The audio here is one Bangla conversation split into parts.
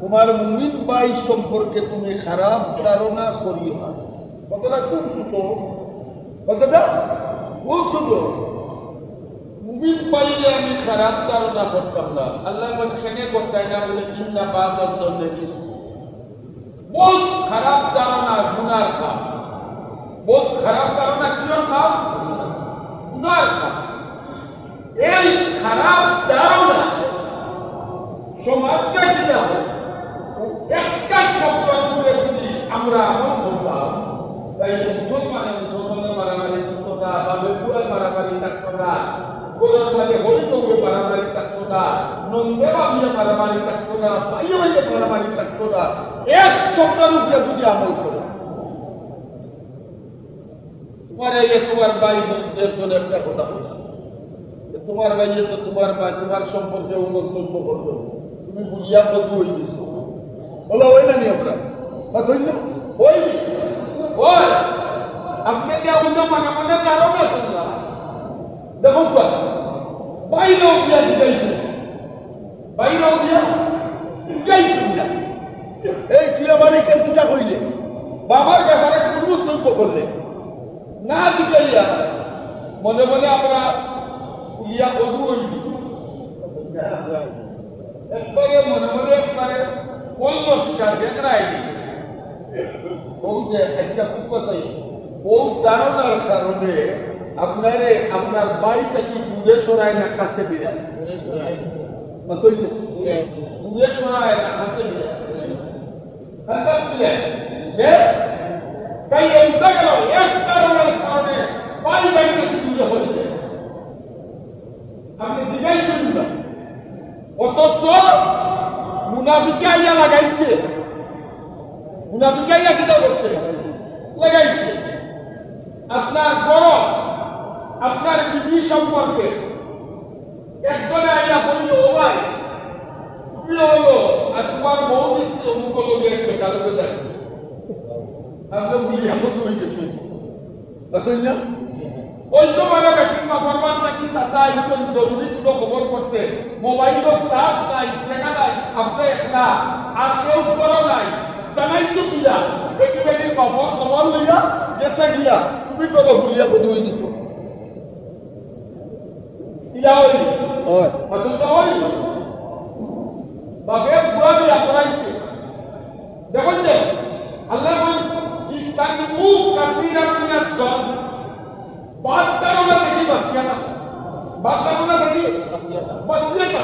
তোমার মুমিন ভাই সম্পর্কে তুমি খারাপ ধারণা করিও না। কতটা খুব ছোট। কতটা খুব ছোট। মুমিন পাইলে আমি খারাপ ধারণা করতাম না। আল্লাহ না? বলে, চিন্তা জন্য বহুত খারাপ ধারণা গুনার খাম বহুত খারাপ ধারণা, কি খাম গুনার খাম এই খারাপ ধারণা সমাজটা কি হবে। একটা শব্দ করে যদি আমরা আমল করতাম তাই মুসলমানে মুসলমানের মারামারি থাকতো না বা বেগুয়ার মারামারি থাকতো না গোলার মাঝে হরিতৌরে মারামারি থাকতো নন্দে বাবিয়ে মারামারি থাকতো না ভাইয়ে ভাইয়ে মারামারি থাকতো এক শব্দের উপরে যদি আমল করো তোমার এই তোমার ভাই বোনদের জন্য একটা কথা বলছি। তোমার ভাইয়ে তো তোমার ভাই, তোমার সম্পর্কে ও মন্তব্য করছ তুমি বুঝিয়া কত হয়ে গেছো। বলো, ওই না নি আমরা? হইল ওই? ওই? আপনি যে উঠে মনে মনে কারও না। দেখো দিয়া জিগাইছো বাইরেও দিয়া জিগাইছো দিয়া এই, তুই আমার এই কেলকিটা কইলে। বাবার ব্যাপারে কোন মন্তব্য করলে জিগাইয়া মনে মনে আমরা কুলিয়া কবু হইলি একবারে মনে মনে একবারে বলল ঠিক আছে বউ যে একটা কুকসাই বউ ধারণার কারণে আপনারে আপনার বাড়িটা কি দূরে সরায় না কাছে বিরায় দূরে সরায় না কাছে বিরায় কাছে বিরায় যে তাই এমতা গেল এক কারণে বাই বাড়িটা কি দূরে হয়ে যায়? আপনি দিঘাই শুনুন না অথচ মুনাফিকে আইয়া লাগাইছে। মুনাফিকে আইয়া কিতা করছে? লাগাইছে। আপনার বড়, আপনার বিধি সম্পর্কে একজনে আইয়া বলল, ও ভাই তুমি হলো, আর তোমার বউ দিচ্ছে অমুক লোকে একটা কালো বেজায় আপনি বলি এখন হয়ে গেছে না। তো মানে বেটিং মা ফরমান নাকি সাসা আইসন জরুরি কোনো খবর করছে মোবাইল চার্জ নাই টাকা নাই আপনি একটা আর কেউ নাই। জানাই তো কিয়া? বেটি বেটির বাপর খবর লইয়া গেছে গিয়া তুমি করো ভুলিয়া হয়ে গেছো ইলা হয়। পছন্দ ওই বাপে পুরা দিয়া করাইছে দেখুন যে আল্লাহ বল ইস্তানবু কাসীরাম মিনাজ জন। ধারণা থেকে বাদ ধারণা থেকে বাসিয়াটা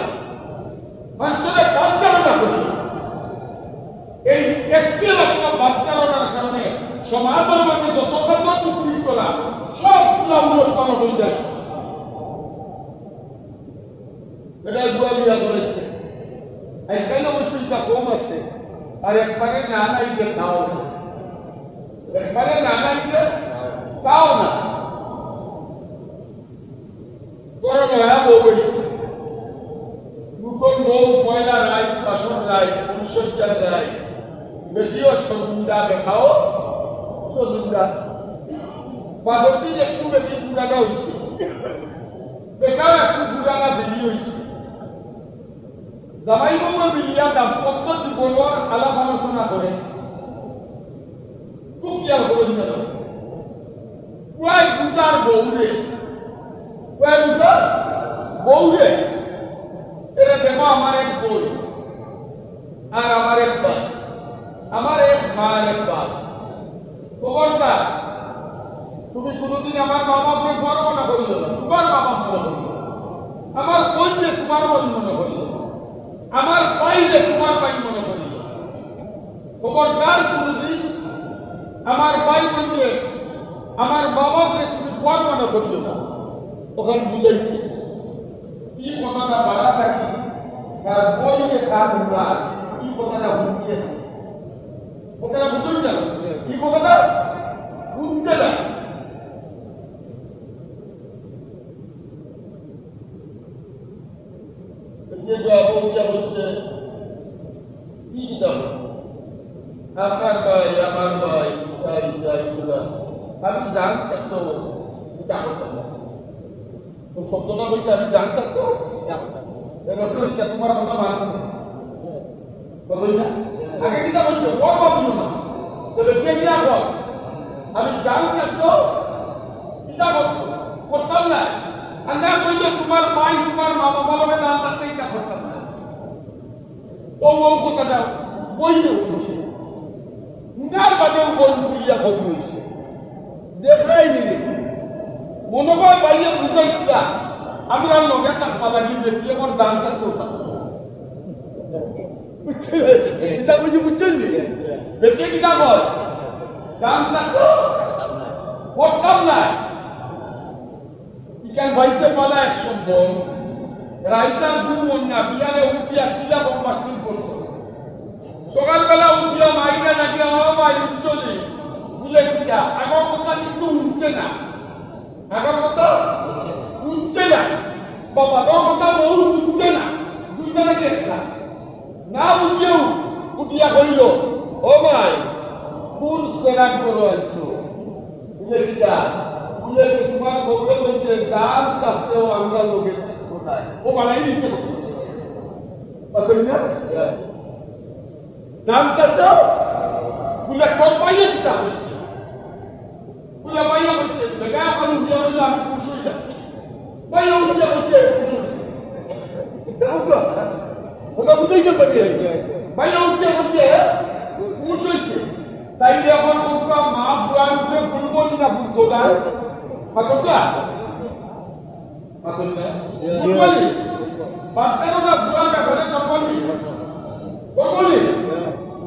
মানুষের বাদ ধারণা এই একটি বাদ ধারণার কারণে সমাজের মাঝে যত কত উশৃঙ্খলা সবগুলা উলট পালট হয়ে যায় এটা বুয়া বিয়া করেছে আজকাল অবশ্যই কম আছে আর একবারে না নাই যে তাও না একবারে না নাই যে তাও না বড় নয়া বউ হয়েছে নতুন বউ পয়লা রায় বাসন রায় ফুলসজ্জার রায় বেটিও সন্ধ্যা দেখাও সন্ধ্যা বাদতি একটু বেটি পুরানা হয়েছে বেটাও একটু পুরানা বেরি হয়েছে জামাই বউ মিলিয়া দাম্পত্য জীবনের আলাপ আলোচনা করে খুব খেয়াল করে নিয়ে যাবে কয় বুঝার বউরে কয় বুঝার বউরে এটা দেখো আমার এক বই আর আমার এক ভাই আমার এক মা আর এক ভাই খবরদার তুমি কোনোদিন আমার বাবা মনে করিল না তোমার বাবা মনে করিল আমার বোন যে তোমার বোন মনে করিল আমার ভাই যে তোমার ভাই মনে করিল খবরদার কোনোদিন আমার ভাই বলবে আমার বাবাকে তুমি পর মনে করিল না। ওখানে বুঝাইছি। কি কথাটা বাড়া থাকি তার বইকে খান না কি কথাটা বুঝছে না কথাটা বুঝুন না কি কথাটা বুঝছে না যে জবাবটা হচ্ছে কি দাম আপনার ভাই আমার ভাই তাই তাই গুলা আমি জানতাম তো জানতাম না তো শব্দটা বলছে আমি জানতাম তো। এবার তো এটা তোমার কথা মানব না না? আগে কিটা বলছে? ও ভাবলো না। তবে কে দিয়া বল? আমি জানতাম তো কিটা বলতো করতাম না। না বললে তোমার ভাই, তোমার মা বাবা বলে, না তাকে এটা করতাম না। ও ও কথাটা বইলে উঠেছে উনার বাদেও বই ফুরিয়া খবর হয়েছে দেখাই নিলে। হয় বাইরে বুঝাইস না আমি আর লগে থাকবা লাগি বেশি আমার দাম থাকতে কিতা বুঝি বুঝছেন নি? বেশি কিতা? বল দাম থাকতো করতাম না ইকান ভাইসে বলা। এক সম্ভব রাইতার ঘুম না বিয়ারে উঠিয়া কিলা বম্বাস্টিং করতো সকালবেলা উঠিয়া মাইরা নাকি আমার মাই উঠছলি বুঝে কিটা আগর কথা কিন্তু উঠছে না। আগর কথা? উঠছে না। বাবা তোর কথা বহু উঠছে না। দুইজনে একটা না। বুঝিয়েও উঠিয়া কইল ও মাই কোন সেরাক করো আছো বুঝে কিটা বুঝে কি তোমার বউরে বলছে গান কাটতেও আমরা লোকে কোথায় ও বানাই কথা না জানতে তো বলে তোর পাইয়ে দিতে হয়েছে বলে মাইয়া বলছে বেগা আমি উঠিয়া বললে আমি খুশ হয়ে যাই মাইয়া উঠিয়া বলছে খুশ হয়েছে ওটা বুঝাইতে পারি মাইয়া উঠিয়া বলছে খুশ হয়েছে তাই এখন তোমরা মা বুড়ার উপরে ফুলবো না ফুলতো না মাতকা মাতকা ফুলবলি বাচ্চারা বুড়াটা ঘরে চপলি বলি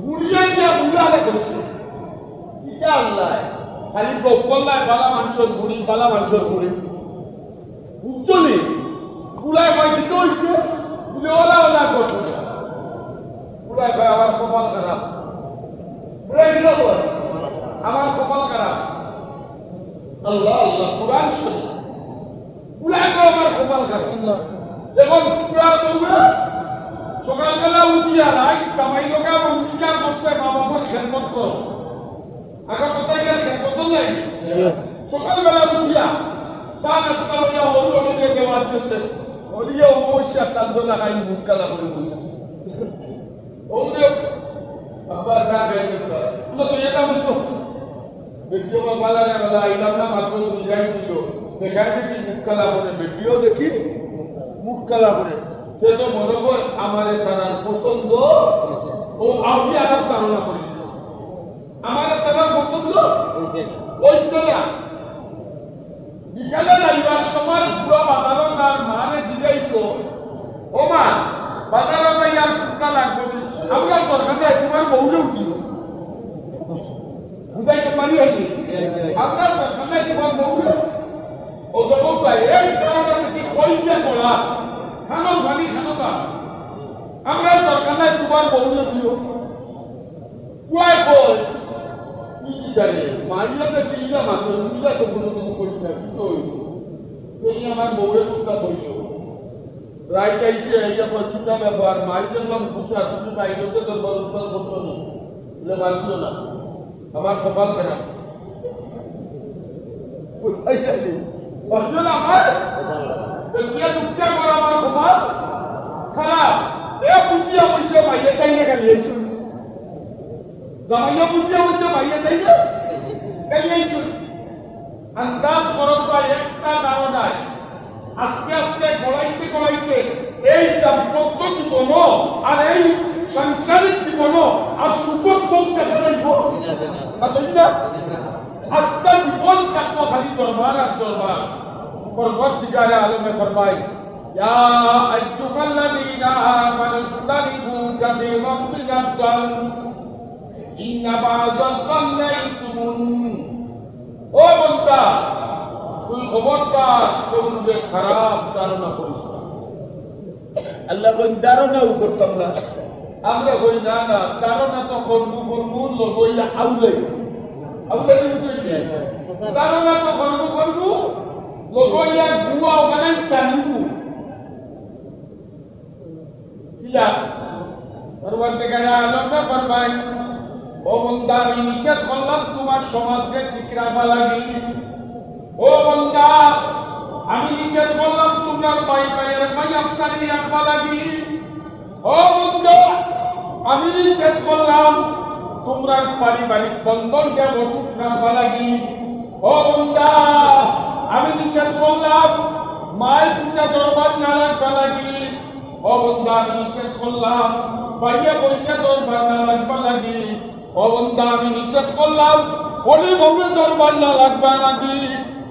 বুড়িয়া দিয়া বুড়ালে করছে আল্লাহ। খালি বফল্লায় বালা মানুষের বুড়ি বালা মানুষের বুড়ি বুঝলি? বুড়ায় কয় দিতে হইছে বুড়ি ওলা ওলা করছে। বুড়ায় কয় আমার কপাল খারাপ। বুড়ায় দিল বল আমার কপাল খারাপ। আল্লাহ আল্লাহ কোরআন শুনি বুড়ায় কয় আমার কপাল খারাপ। এখন বুড়ার বউরা সকালবেলা উঠিয়া রাই কামাই লগা অঙ্গীকার করছে মা বাবার খেদমত কর। আগর কোথায় গেলে খেদমত নাই? সকালবেলা উঠিয়া চা নাস্তা হইয়া হল নদীকে দেওয়া দিয়েছে হলিয়া অবশ্যা চান্দ লাগাই মুখ কালা করে বলতেছে। ওরে আব্বা চা খাই তো এটা বলতো বেটিও বালা রে বালা আইলাম না মাত্র দুই গাই দিল। দেখাই দেখি মুখ কালা করে। বেটিও দেখি মুখ কালা করে। সেটা মনে কর আমার তার পছন্দ। ও আমি আবার ধারণা করি আমার তার পছন্দ? ওইছে না। বিকালে যাইবার সময় পুরো বাজারত আর মানে জিগাই তো? ও মা বাজারত ইয়ার কুটনা লাগবে দরকার নাই তোমার বউরে উঠিও। বুঝাইতে পারি হইনি আপনার দরকার নাই তোমার বউরে। ও যখন এই কারণে থেকে কইতে পড়া খানো ভানি খানো না আমরা দরকার নাই তোমার বউরে দিও। কুয়ায় কই? কি কি জানে মাইয়াতে কিলা মাত্র মিলা তো কোনো কোনো করি না, কি তো তুই আমার বউরে কুত্তা কইল। রাইট আইছে এইয়া পর কিতা ব্যাপার নাম বুঝা তুমি বাইরেতে তো বল বল বসো না বলে মানছিল না। আমার কপাল খারাপ। কোথায় গেলি? অর্জুন আমার? তুই দুঃখে কর আমার কপাল? খারাপ। এ বুঝিয়া বসে মাইয়া তাই না গালি আইছুন জামাইয়া বুঝিয়া বসে মাইয়া তাই না গালি আইছুন আন্দাজ করো প্রায় একটা ধারণায় আস্তে আস্তে গড়াইতে গড়াইতে এই দাম্পত্য জীবন আর এই সাংসারিক জীবন আর সুখর চলতে যাইব না তাই না আস্তা জীবন থাকবো খালি দরবার আর দরবার পরবর্তীকালে আলমে ফরমাই يا أيها الذين آمنوا اجتنبوا كثيرا من الظن ও বন্ধা তুই খবরদার চলবে খারাপ ধারণা করিস না। আল্লাহ কই ধারণাও করতাম না। আমরা কই না না ধারণা তো করব করব লগইয়া আউলাই। আউলাই ধারণা তো করব করব গুয়া ওখানে পরবর্তীকালে আলমে ও বন্দা আমি নিষেধ করলাম তোমার সমাজকে ঠিক রাখবা লাগি ও বন্দা আমি নিষেধ করলাম তোমার ভাই ভাইয়ের ভাই আফসারি রাখবা লাগি। ও বন্দা আমি নিষেধ করলাম তোমরা পারিবারিক বন্ধনকে অটুট রাখবা লাগি। ও বন্দা আমি নিষেধ করলাম মায়ের পূজা দরবার না রাখবা লাগি। ও বন্দা আমি নিষেধ করলাম বাইরে বইটা দরবার না রাখবা লাগি। ও বন্দা আমি নিষেধ করলাম। বলে বউরে দরবার না লাগবা নাকি?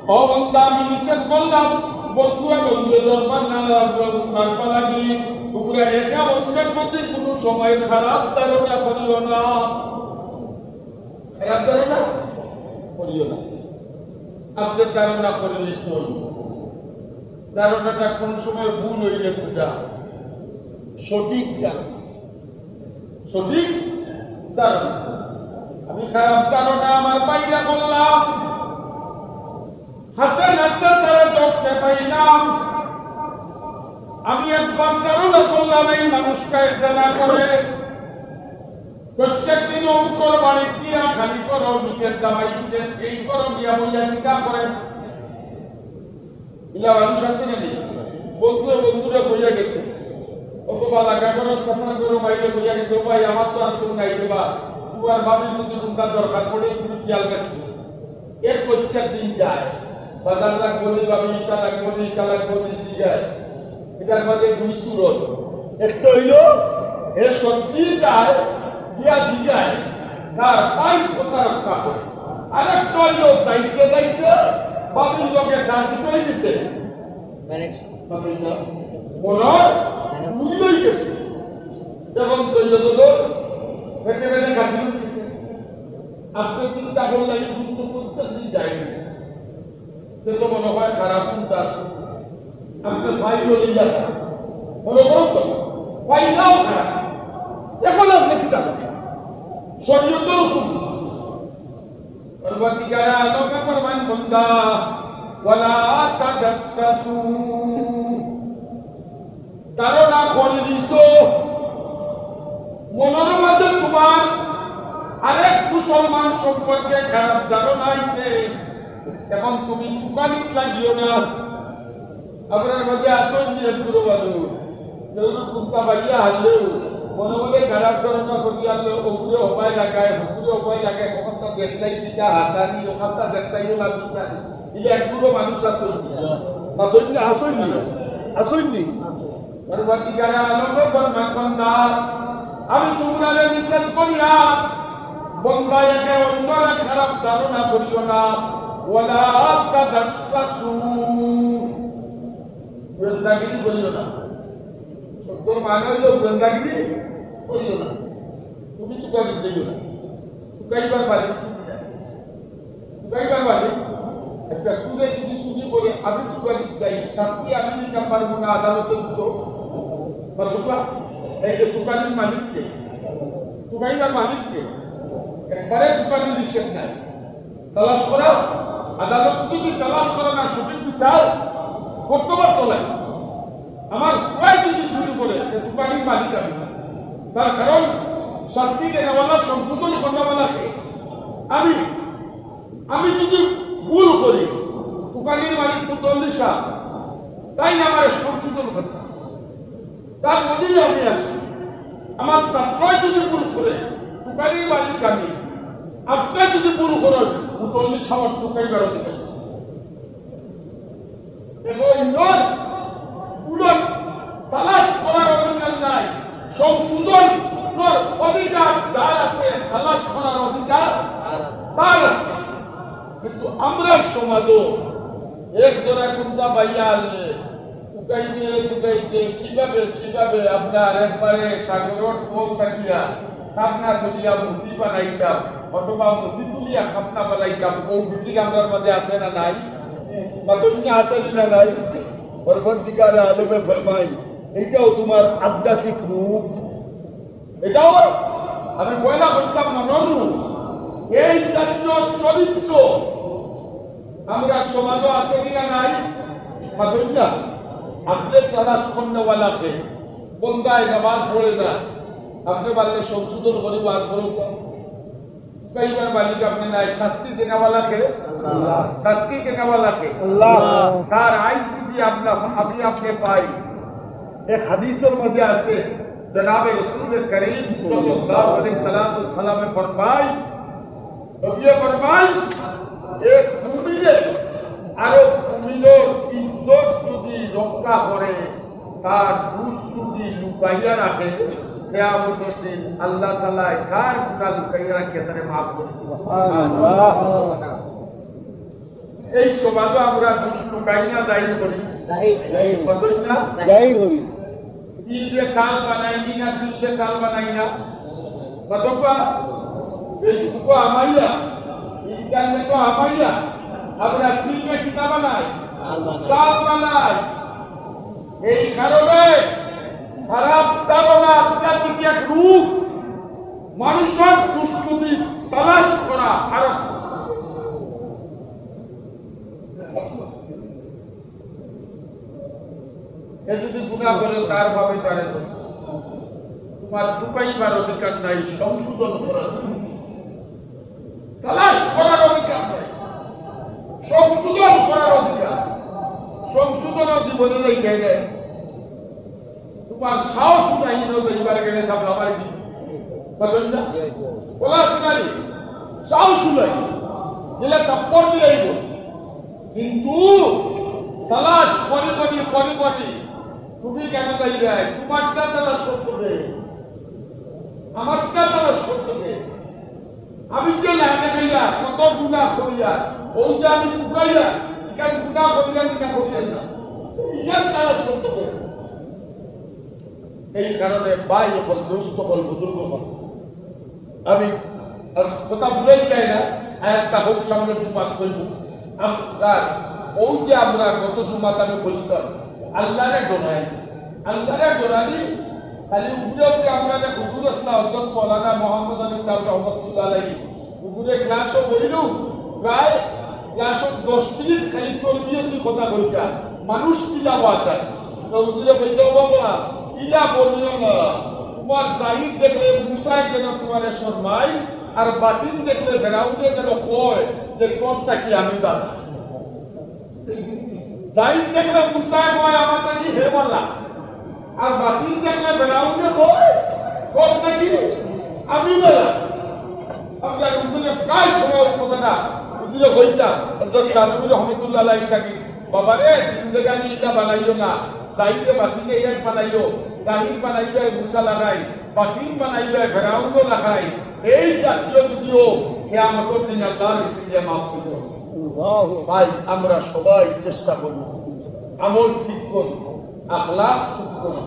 ও বন্দা আমি নিষেধ করলাম। বন্ধুরা বন্ধুরে দরবার না লাগবা রাখবা লাগি তোমরা একা অন্যের প্রতি কোনো সময় খারাপ ধারণা করিও না। না। আপনি ধারণা করলে চলবে ধারণাটা কোন সময় ভুল হইলে পূজা? সঠিক ধারণা। সঠিক ধারণা। আমি খারাপ ধারণা আমার বাইরে করলাম হাতে নাতে তারা ধরতে পাইলাম আমি একবার ধারণা করলাম, এই মানুষটা জানা করে। প্রত্যেক দিন অঙ্কর বাড়ি গিয়া খালি করো, নিজের দামাই বিদেশ এই করো, গিয়া বইয়া টিকা করে। ইলা মানুষ আছে নাকি? বন্ধুরা বন্ধুরা বইয়া গেছে। অথবা লাগা করো শাসন করো, বাইরে বইয়া গেছে। ভাই, আমার তো আর তুমি নাই দেবা তোমার ভাবির মধ্যে তোমার দরকার পড়ে তুমি খেয়াল রাখি। এর প্রত্যেক দিন যায়। বাজার লাগ বলি ভাবি ইটা লাগ বলি ইটা লাগ বলি যায়। এটার মধ্যে দুই সুরত। একটা হইল এ সত্যি যায় দিয়া জিগায় তার পাই কথা রক্ষা করে। আরেকটা হইল যাইতে যাইতে বাবির লোকে তার কি করে দিছে না হয়ে গেছে। এবং তৈরি হলো পেটে কাটি দিয়েছে আপনি চিন্তা করলে এই বুঝতে করতে যায়নি সে তো মনে হয় খারাপ চিন্তা। আপনি ভাই বলে যাচ্ছে মনে করুন তো ভাইটাও খারাপ। এখন আপনি কি জানেন শরীয়ত হুকুম পরবর্তীকালে আলোকে ফরমান বন্দা ওয়ালা তাদাসসু ধারণা করে দিছো মনের মাঝে তোমার আরেক মুসলমান সম্পর্কে খারাপ ধারণা আইছে এখন তুমি দোকানিত লাগিও না। আপনার মাঝে আসন গুরু বালু যেগুলো কুন্তা বাইয়া হারলেও মনে মনে খারাপ ধারণা করি আনলে ওগুলো উপায় লাগায় ওগুলো উপায় লাগায় কখন তো ব্যবসায়ী টিকা হাসানি ওখান তো ব্যবসায়ীও লাগুছে ইলে একগুলো মানুষ আসন মাতন্য আসেননি আসেননি পরবর্তীকালে আনন্দ ফরমান বন্দা আমি তোমরা নিষেধ করিয়া বন্দা একে অন্যরা খারাপ ধারণা করিও না। ওয়ালা তাদাসসু বৃন্দাগিরি করিও না। সত্য মানে হইল বৃন্দাগিরি করিও না। তুমি তো করি দিও না তুকাইবার পারে তুকাইবার পারে একটা সুদে যদি সুদি বলে, আমি তো করি যাই শাস্তি আমি নিতে পারব না, আদালতে দুটো বা দুটা এই দোকানের মালিককে দোকানির মালিককে, একবারে দোকানের নিষেধ নাই। তালাশ করা, আদালত যদি তালাশ করে না, সঠিক বিচার বর্তমান চলে আমার প্রায় যদি শুরু করে যে দোকানির মালিক আমি তার কারণ শাস্তি দেওয়ালা সংশোধন করাওয়ালাকে আমি আমি যদি ভুল করি, দোকানির মালিক মুতল্লিশা তাই আমার সংশোধন করতে হবে। তার মধ্যেই আমি আছি। আমার ছাত্রই যদি ভুল করে টুকারি বাড়ি কামি আপনি যদি ভুল করেন উতলি সাবার টুকাই বেড়াতে পারি এবং করার অধিকার নাই, সংশোধন অধিকার যার আছে, তালাশ করার অধিকার তার আছে। কিন্তু আমরা সমাজও এক জোড়া কুন্দা বাইয়া আনলে টুকাইতে টুকাইতে কীভাবে কীভাবে আপনার একবারে সাগরর কোল তুলিয়া মুতি বানাইতাম অথবা মুতি তুলিয়া খাপনা বানাইতাম ও বিক্রি আছে না নাই? মাতুন্য আসেনি না নাই? পরবর্তীকালে আলমে ফরমাই এইটাও তোমার আধ্যাত্মিক রূপ। এটাও আমি পয়লা বসতাম মনরু এই জাতীয় চরিত্র আমরা সমাজও আছে কিনা নাই? মাতুল্লা আপনি ক্লাস খন্ডওয়ালাকে বন্দায় নামাজ পড়ে না আপনি পারলে সংশোধন করি আর করুক কইবার মালিক আপনি নাই শাস্তি দেনাওয়ালাকে? শাস্তি দেনাওয়ালাকে? তার আইন যদি আমরা আমি আপনি পাই। এক হাদিসের মধ্যে আছে জনাবে রসুল করিম সাল্লাল্লাহু আলাইহি সাল্লাম ফরমায় নবী ফরমায় এক মুমিনে আরও মুমিনের ইজ্জত রক্ষা করে তার দুষ লুকাইয়া রাখে কেয়ামতের দিন আল্লাহ কার গুনাহ লুকাইয়া রাখে তারে মাফ করে এই সমাজও আমরা দুষ লুকাই না দায়ী করি। কাল বানাই নি? না দিল কাল বানাই না? কতবা ফেসবুক আমাইয়া ইন্টারনেট আমাইয়া আমরা কিতা বানাই কাল বানাই এই কারণে খারাপ ধারণা আধ্যাত্মিক এক রূপ, মানুষের দুষ্কৃতি তালাশ করা এ যদি গুণা করে, তার ভাবে তারে তোমার ঢুকাইবার অধিকার নাই, সংশোধন করার তালাশ করার অধিকার নাই। সংশোধন করার অধিকার। সংশোধন জীবনে রই গেলে সামনে আমার কি? বলেন না? বলা শোনালি সাহস নাই দিলে থাপ্পড় দিয়ে কিন্তু তালাশ করি করি করি করি তুমি কেন দায়ী দেয় তোমারটা তারা সত্য দেয় আমারটা তারা সত্য দেয় আমি যে না দেখাইয়া কত গুণা করিয়া ওই যে আমি টুকাইয়া এখান গুণা করিয়া না করিয়া না। এখান তারা সত্য দেয় এই কারণে বাই হল দুস্থ হল বুজুর্গ হল আমি কথা ভুলে যাই না একটা হোক সামনে তোমার করব। আমরা, ওই যে আমরা গত জুমাত আমি বসতাম আল্লাহরে ডোনাই আল্লাহরে খালি উপরে আমরা হুজুর আসলা হজরত মৌলানা মোহাম্মদ আলী সাহেব রহমতুল্লাহ আলাই উপরে ক্লাসও প্রায় ক্লাসত দশ মিনিট খালি তরবিয়তি কথা কইতা। মানুষ কি যাব আতা তো হুজুরে কইতে বাবা ইলা বলিও না, তোমার জাহির দেখলে মুসাই যেন তোমার শর্মাই আর বাতিন দেখলে বেড়াউতে যেন কয় যে তোরটা কি আমি দাদা জাহির দেখলে মুসাই কয়, আমাকে কি হে আর বাতিন দেখলে বেড়াউতে কয় তোরটা কি আমি দাদা আপনার উদ্দিনে প্রায় সময় কথাটা উদ্দিনে হইতাম হজরত কানবুর রহমতুল্লাহ আলাই সাকি বাবারে জিন্দগানি ইটা বানাইও না জাহিরে বাতিনে এক বানাইও জাহির বানাইবে মুসা লাগাই বাতিন বানাইবে ভেড়াউন্ড লাগাই। এই জাতীয় যদিও কেয়ামতের দিন আল্লাহর ইসলিয়ে মাফ করবে ভাই আমরা সবাই চেষ্টা করি আমল ঠিক করি আখলাক ঠিক করি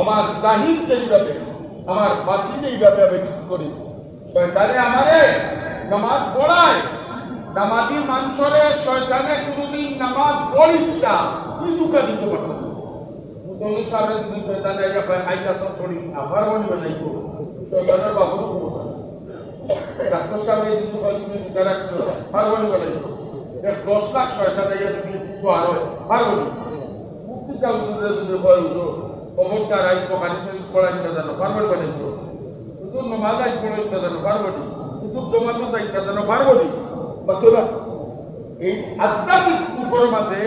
আমার জাহির যেইভাবে আমার বাতিন এইভাবে আমি ঠিক করি। শয়তানে আমারে নামাজ পড়ায় নামাজি মানুষরে শয়তানে কোনোদিন নামাজ পড়িস না তুই দিতে পারব মুতলি সাহেবের যদি শয়তানে আইয়া কয় আইয়া সব না আবার বলবে নাই তো শয়তানের বাবুরও ক্ষমতা ডাক্তার এই যদি কয় তুমি দুঃখা রাখছো আর বলবে নাই তো এক দশ লাখ শয়তান আইয়া তুমি আর হয় আর বলবে মুক্তি সাহেব যদি যদি কয় হুজুর খবরদার আই পকানি শরীফ পড়াই না জানো পারবে নাই তো হুজুর নমাজ আই পড়াই না জানো পারবে নি হুজুর জমাতো যাই না জানো পারবে নি বাতুরা এই আধ্যাত্মিক উপর মাঝে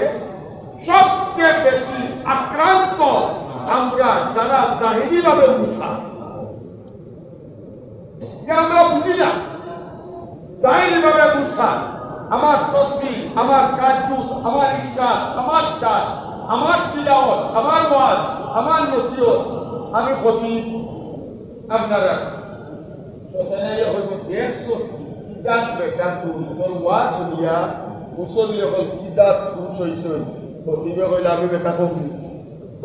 সবচেয়ে বেশি আক্রান্ত আমরা যারা জাহিরি ভাবে যে আমরা বুঝি না জাহিরি ভাবে মুসা, আমার তসবি, আমার কাজুত আমার ইশরা আমার চাষ আমার তিলাওয়াত, আমার ওয়াজ, আমার নসিহত, আমি ক্ষতি আপনারা জানবে তোর ওয়াজ শুনিয়া মুসল্লি হল কি জাত পুরুষ হইছেন প্রতিবে কইলে আমি বেটা কমি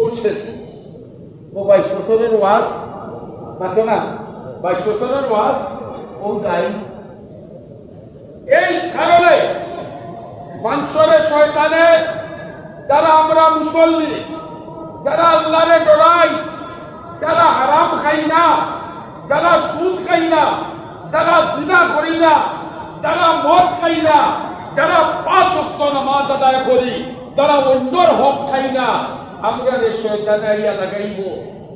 ও শেষ। ও বাইশ বছরের ওয়াজ? মাতো না? বাইশ বছরের ওয়াজ? ও যাই এই কারণে মানুষের শয়তানে যারা আমরা মুসল্লি, যারা আল্লাহরে ডরাই, যারা হারাম খাই না, যারা সুদ খাই না, যারা জিনা করি না, যারা মদ খাই না, যারা পাঁচ নামাজ আদায় করি যারা অন্যর হক খাই না। আমরা রে শয়তানে আইয়া লাগাইব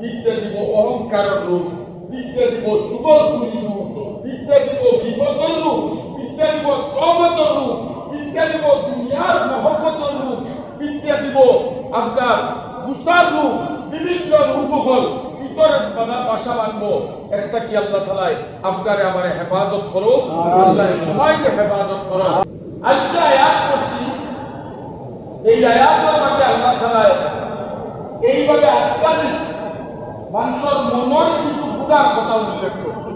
বিদ্যে দিব অহংকারের রূপ বিদ্যে দিব যুব চুরি রূপ বিদ্যে দিব বিপদর রূপ বিদ্যে দিব কমতর রূপ বিদ্যে দিব দুনিয়ার মহব্বতর রূপ বিদ্যে দিব আপনার গুসার রূপ বিভিন্ন রূপ হল ভিতরে বাধা বাসা বানবো। একটা কি আল্লাহ তালায় আপনারে আমার হেফাজত করো আল্লাহ সবাইকে হেফাজত করো আজকে এই আয়াতের মাঝে আল্লাহ তালায় এইভাবে আত্মাধিক মানুষের মনের কিছু গুণার কথা উল্লেখ করছে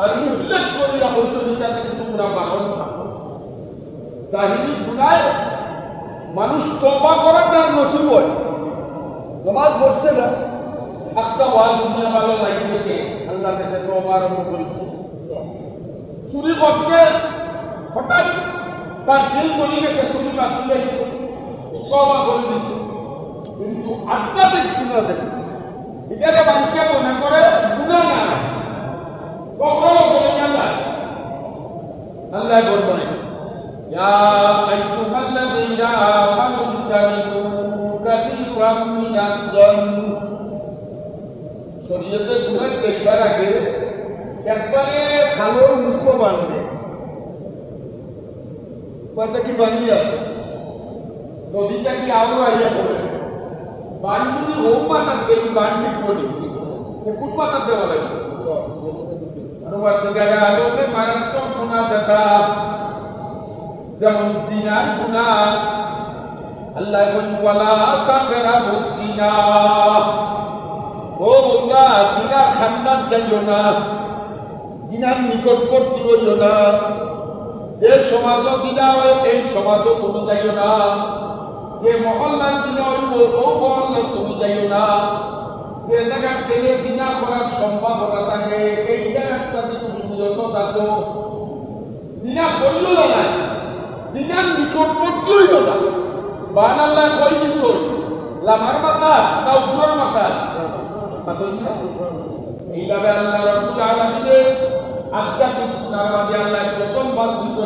আর উল্লেখ করি রাখছে এটাতে কিন্তু পুরা বারণ থাকো জাহিরি গুণায় মানুষ তবা করা তার নসিব হয়। নমাজ পড়ছে না। একটা ওয়াজ দুনিয়া ভালো লাগিয়েছে আল্লাহ কাছে তবা আরম্ভ করেছে। চুরি করছে, হঠাৎ তার দিল বলি গেছে চুরি বাদ দিয়েছে তবা করে দিয়েছে কিন্তু আত্মাধিক গুণা দেখে এটাকে মানুষে মনে করে গুণা না কখনো করে না আল্লাহ বলবেন يا أيها الذين آمنوا اجتنبوا كثيرا من الظن শরীয়তে গুণা করিবার আগে একবারে খালোর মুখ বান্ধে কথা কি বানিয়া নদীটা কি আরও আইয়া পড়ে? বান্ধবী ও মাথার দেবী বান্ধবী পড়ে কোন মাথার দেওয়া লাগে আর বাচ্চারা আলোকে মারাত্মক দেখা। যেমন দিনার গুণা আল্লাহ ও বন্ধা দিনা খান্নার যাইও না। দিনার নিকটবর্তী হইও না। যে সমাজ দিনা হয় এই সমাজ তুমি যাইও না। যে মহল্লার দিনা হইব ও মহল্লার তুমি যাইও না। যে জায়গার পেলে দিনা করার সম্ভাবনা থাকে এই জায়গাটাতে তুমি বিরত থাকো দিনা করিও না দিনার নিকটবর্তী হইও না। বান আল্লাহ কই লামার মাথা না উপরের মাথা? এইভাবে আল্লাহ রব্বুল আলামিনের আধ্যাত্মিক মাঝে আল্লাহ প্রথম বাদ দিছ